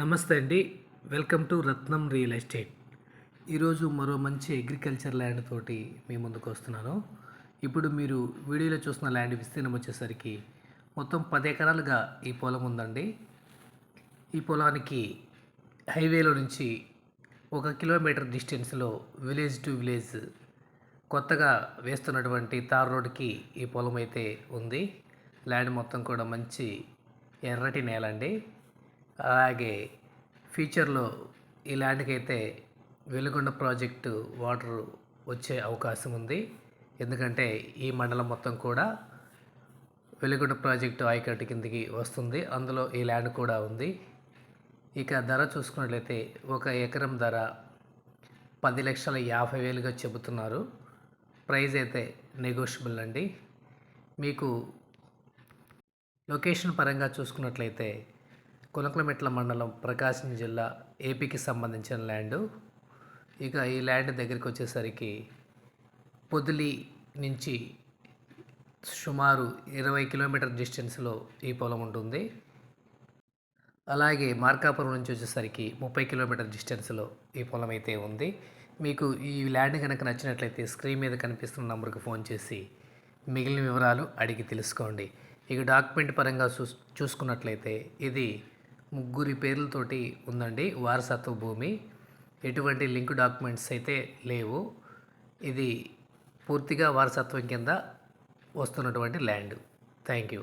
నమస్తే అండి. Welcome to Ratnam real estate. ఈరోజు మరో మంచి అగ్రికల్చర్ ల్యాండ్ తోటి మీ ముందుకు వస్తున్నాను. ఇప్పుడు మీరు వీడియోలో చూస్తున్న ల్యాండ్ విస్తీర్ణం వచ్చేసరికి మొత్తం పది ఎకరాలుగా ఈ పొలం ఉందండి. ఈ పొలానికి హైవేలో నుంచి ఒక కిలోమీటర్ డిస్టెన్స్లో విలేజ్ టు విలేజ్ కొత్తగా వేస్తున్నటువంటి తార్ రోడ్కి ఈ పొలం అయితే ఉంది. ల్యాండ్ మొత్తం కూడా మంచి ఎర్రటి నేల అండి అలాగే ఫ్యూచర్లో ఈ ల్యాండ్కి అయితే వెలుగొండ ప్రాజెక్టు వాటర్ వచ్చే అవకాశం ఉంది. ఎందుకంటే ఈ మండలం మొత్తం కూడా వెలుగొండ ప్రాజెక్టు ఆయకట్టు కిందికి వస్తుంది. అందులో ఈ ల్యాండ్ కూడా ఉంది. ఇక ధర చూసుకున్నట్లయితే ఒక ఎకరం ధర పది లక్షల యాభై వేలుగా చెబుతున్నారు. ప్రైజ్ అయితే నెగోషియబుల్ అండి. మీకు లొకేషన్ పరంగా చూసుకున్నట్లయితే కులకలమెట్ల మండలం ప్రకాశం జిల్లా ఏపీకి సంబంధించిన ల్యాండు. ఇక ఈ ల్యాండ్ దగ్గరికి వచ్చేసరికి పొదిలి నుంచి సుమారు ఇరవై కిలోమీటర్ డిస్టెన్స్లో ఈ పొలం ఉంటుంది. అలాగే మార్కాపురం నుంచి వచ్చేసరికి ముప్పై కిలోమీటర్ డిస్టెన్స్లో ఈ పొలం అయితే ఉంది. మీకు ఈ ల్యాండ్ కనుక నచ్చినట్లయితే స్క్రీన్ మీద కనిపిస్తున్న నంబర్కి ఫోన్ చేసి మిగిలిన వివరాలు అడిగి తెలుసుకోండి. ఇక డాక్యుమెంట్ పరంగా చూ చూసుకున్నట్లయితే ఇది ముగ్గురి పేర్లతోటి ఉందండి. వారసత్వ భూమి. ఎటువంటి లింక్ డాక్యుమెంట్స్ అయితే లేవు. ఇది పూర్తిగా వారసత్వం కింద వస్తున్నటువంటి ల్యాండ్. Thank you.